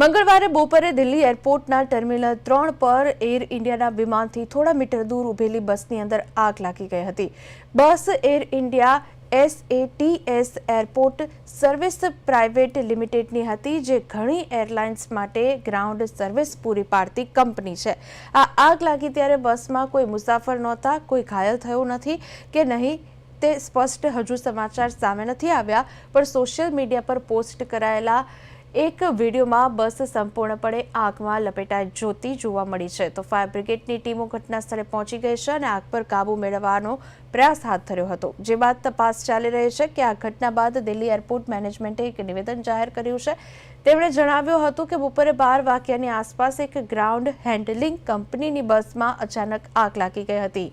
મંગળવારે બપોરે દિલ્હી એરપોર્ટના ટર્મિનલ ત્રણ પર એર ઇન્ડિયાના વિમાનથી થોડા મીટર દૂર ઉભેલી બસની અંદર આગ લાગી ગઈ હતી. Bus air India SATS airport service private લિમિટેડની હતી, જે ઘણી એરલાઇન્સ માટે ગ્રાઉન્ડ સર્વિસ પૂરી પાડતી કંપની છે. આ આગ લાગી ત્યારે બસમાં કોઈ મુસાફર નહોતા, કોઈ ઘાયલ થયો નથી કે નહીં તે સ્પષ્ટ હજુ સમાચાર સામે નથી આવ્યા, પણ સોશિયલ મીડિયા પર પોસ્ટ કરાયેલા એક વિડીયોમાં બસ સંપૂર્ણપણે આગમાં લપેટાઈ જોતી જોવા મળી છે. તો ફાયર બ્રિગેડની ટીમો ઘટના સ્થળે પહોંચી ગઈ છે અને આગ પર કાબૂ મેળવવાનો પ્રયાસ હાથ ધર્યો હતો. જે બાદ તપાસ ચાલી રહી છે કે આ ઘટના બાદ દિલ્હી એરપોર્ટ મેનેજમેન્ટે એક નિવેદન જાહેર કર્યું છે. તેમણે જણાવ્યું હતું કે બપોરે બાર વાગ્યાની આસપાસ એક ગ્રાઉન્ડ હેન્ડલિંગ કંપનીની બસમાં અચાનક આગ લાગી ગઈ હતી.